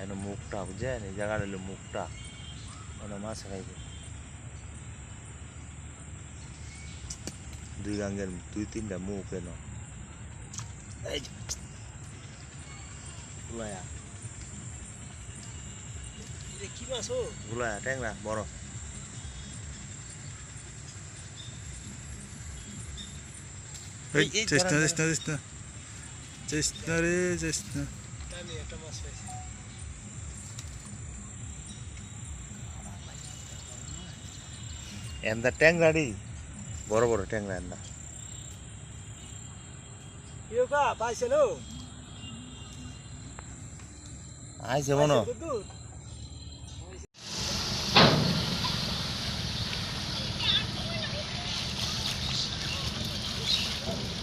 এনে মুখটা বুঝছেন এই জায়গাটা হলো মুখটা ওনে মাছ খাইবে দুই গাঙ্গের দুই তিনটা মুখ এন কি মাছ ও ট্যাংরা বড় চেষ্টা চেষ্টা চেষ্টা চেষ্টা রে চেষ্টা একটা মাছ পাইছি এন্দা ট্যাংরাড়ি বড় বড় ট্যাংরা এন্দা আইসে মনো Thank you.